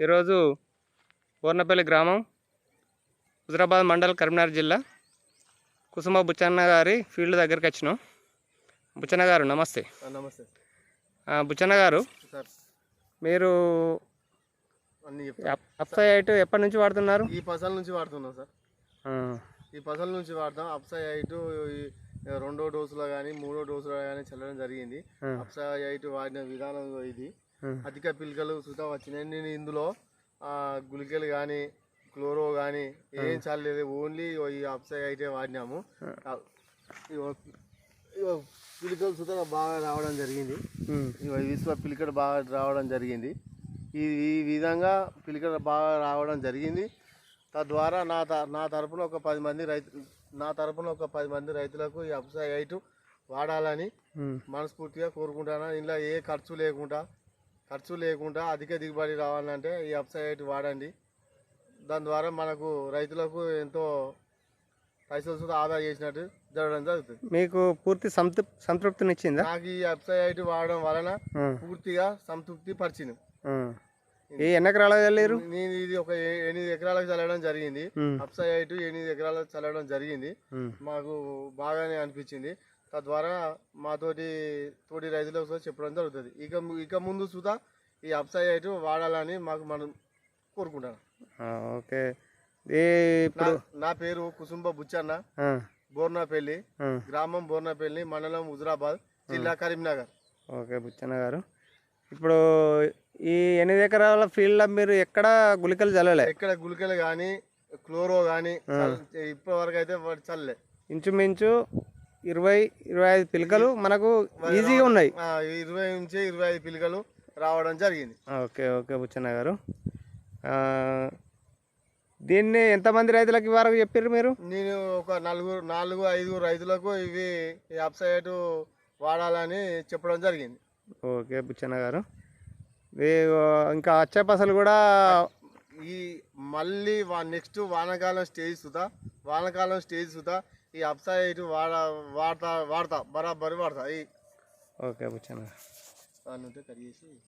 ఈరోజు పూర్ణపల్లి గ్రామం హుజరాబాద్ మండల్ కరీంనగర్ జిల్లా. కుసుమ బుచ్చన్న గారి ఫీల్డ్ దగ్గరికి వచ్చినాం. బుచ్చన్న గారు నమస్తే. నమస్తే. బుచ్చన్న గారు సార్. మీరు అప్సైట్ ఎప్పటి నుంచి వాడుతున్నారు? ఈ పసల నుంచి వాడుతున్నాం సార్. ఈ పసల నుంచి వాడతాం. అప్సై ఐట్ ఈ రెండో డోసులో కానీ మూడో డోసులో కానీ చల్లడం జరిగింది. అప్సై ఐట్ వాడిన విధానం ఇది. అధిక పిలకలు సుతా వచ్చినాయి. నేను ఇందులో గుళికలు కానీ క్లోరో కానీ ఏం చల్లలేదు. ఓన్లీ ఈ అప్సై అయితే వాడినాము పిలకలు సుతా బాగా రావడం జరిగింది. విశ్వ పిలికడ బాగా రావడం జరిగింది. ఈ ఈ విధంగా పిలికడ బాగా రావడం జరిగింది. తద్వారా నా త నా తరపున ఒక పది మంది రైతు నా తరపున ఒక పది మంది రైతులకు ఈ అప్సై ఐటు వాడాలని మనస్ఫూర్తిగా కోరుకుంటాను. ఇందులో ఏ ఖర్చు లేకుండా ఖర్చు లేకుండా అధిక దిగుబడి రావాలంటే ఈ అప్సై ఐటు వాడండి. దాని ద్వారా మనకు రైతులకు ఎంతో పైసలు ఆదా చేసినట్టు జరగడం జరుగుతుంది. మీకు పూర్తి సంతృ సంతృప్తినిచ్చిందా? నాకు ఈ ఐటు వాడడం వలన పూర్తిగా సంతృప్తి పరిచింది. ఏ ఎన్ని ఎకరాలు వెళ్ళారు నేను ఇది ఒక ఎనిమిది ఎకరాలకు చల్లడం జరిగింది. ఉమ్, అప్సై ఐటు ఎనిమిది ఎకరాలకు చల్లడం జరిగింది. మాకు బాగానే అనిపించింది. తద్వారా మాతోటి తోటి రైతులకు కూడా చెప్పడం జరుగుతుంది. ఇక ఇక ముందు సుతా ఈ అప్సై ఐటు వాడాలని మాకు మనం కోరుకుంటాను ఓకే. నా- పేరు కుసుంబ బుచ్చన్న. బోర్నాపల్లి. గ్రామం బోర్నాపల్లి మండలం హుజరాబాద్ జిల్లా కరీంనగర్. ఓకే బుచ్చన్న గారు. ఇప్పుడు ఈ ఎనిమిది ఎకరాల ఫీల్డ్లో మీరు ఎక్కడ గుళికలు చల్లలే? ఎక్కడ గుళికలు కానీ క్లోరో కానీ ఇప్పటి వరకు అయితే చల్లలే. ఇంచుమించు ఇరవై ఇరవై ఐదు పిలకలు మనకు ఈజీగా ఉన్నాయి. ఇరవై నుంచి ఇరవై ఐదు పిలకలు రావడం జరిగింది. ఓకే ఓకే బుచ్చన్న గారు. దీన్ని ఎంతమంది రైతులకు వరకు చెప్పారు మీరు? నేను ఒక నలుగురు నాలుగు ఐదుగురు రైతులకు ఇవి ఈ అప్సైట్ వాడాలని చెప్పడం జరిగింది. ఓకే బుచ్చన్న గారు. ఇంకా వచ్చే పసలు కూడా ఈ మళ్ళీ వా నెక్స్ట్ వానాకాలం స్టేజ్ సుతా వానాకాలం స్టేజ్ సుతా ఈ అప్సైట్ వాడ వాడతా వాడతా బరాబరి వాడతా. ఈ ఓకే బుచ్చన్న గారు. కడిగేసి